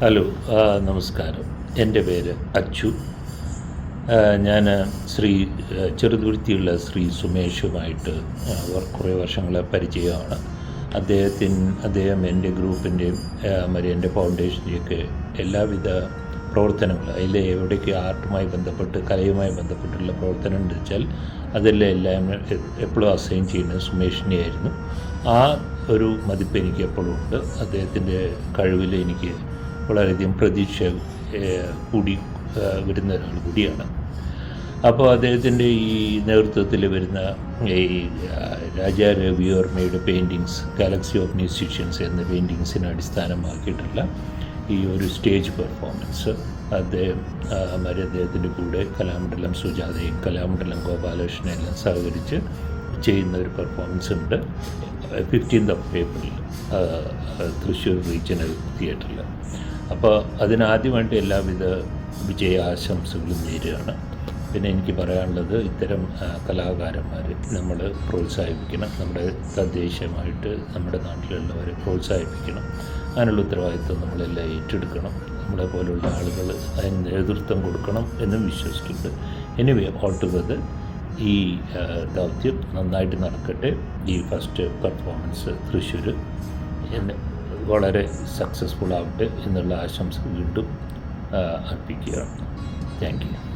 Hello നമസ്കാരം. എന്റെ പേര് അച്ചു. ഞാൻ ശ്രീ ചെറുതുരുത്തിയുള്ള ശ്രീ സുമേഷുമായിട്ട് കുറേ വർഷങ്ങളെ പരിചയമാണ്. അദ്ദേഹത്തിന് അദ്ദേഹം എന്റെ ഗ്രൂപ്പിന്റെയും മറ്റേ എന്റെ ഫൗണ്ടേഷന്റെയൊക്കെ എല്ലാവിധ പ്രവർത്തനങ്ങൾ അതിൽ എവിടേക്ക് ആർട്ടുമായി ബന്ധപ്പെട്ട് കലയുമായി ബന്ധപ്പെട്ടുള്ള പ്രവർത്തനം എന്ന് വെച്ചാൽ അതെല്ലാം എല്ലാം എപ്പോഴും അസൈൻ ചെയ്യുന്നത് സുമേഷിനെ ആയിരുന്നു ആ ഒരു മതിപ്പ് എനിക്ക് എപ്പോഴും ഉണ്ട്. അദ്ദേഹത്തിന്റെ കഴിവിൽ എനിക്ക് വളരെയധികം പ്രതീക്ഷ കൂടി വരുന്ന ഒരാൾ കൂടിയാണ്. അപ്പോൾ അദ്ദേഹത്തിന്റെ ഈ നേതൃത്വത്തിൽ വരുന്ന ഈ രാജാ രവിവർമ്മയുടെ പെയിന്റിങ്സ് ഗാലക്സി ഓഫ് മ്യൂസിഷ്യൻസ് എന്ന പെയിന്റിങ്സിനെ അടിസ്ഥാനമാക്കിയിട്ടുള്ള ഈ ഒരു സ്റ്റേജ് പെർഫോമൻസ് അദ്ദേഹം മറ്റേ അദ്ദേഹത്തിന്റെ കൂടെ കലാമണ്ഡലം സുജാതയും കലാമണ്ഡലം ഗോപാലകൃഷ്ണനും എല്ലാം സഹകരിച്ച് ചെയ്യുന്ന ഒരു പെർഫോമൻസ് ഉണ്ട്. Fifteenth of April Thrissur regional തിയേറ്ററിൽ അപ്പോൾ അതിനാദ്യമായിട്ട് എല്ലാവിധ വിജയ ആശംസകളും നേരുകയാണ്. പിന്നെ എനിക്ക് പറയാനുള്ളത് ഇത്തരം കലാകാരന്മാർ നമ്മൾ പ്രോത്സാഹിപ്പിക്കണം. നമ്മുടെ തദ്ദേശീയമായിട്ട് നമ്മുടെ നാട്ടിലുള്ളവരെ പ്രോത്സാഹിപ്പിക്കണം. അതിനുള്ള ഉത്തരവാദിത്വം നമ്മളെല്ലാം ഏറ്റെടുക്കണം. നമ്മളെ പോലുള്ള ആളുകൾ അതിന് നേതൃത്വം കൊടുക്കണം എന്നും വിശ്വസിക്കുന്നുണ്ട്. എനിവേ ഓൾ ടുഗദർ ഈ ദൗത്യം നന്നായിട്ട് നടക്കട്ടെ. ഈ ഫസ്റ്റ് പെർഫോമൻസ് തൃശ്ശൂർ എന്ന് വളരെ സക്സസ്ഫുൾ ആവട്ടെ എന്നുള്ള ആശംസ വീണ്ടും അർപ്പിക്കുകയാണ്. Thank you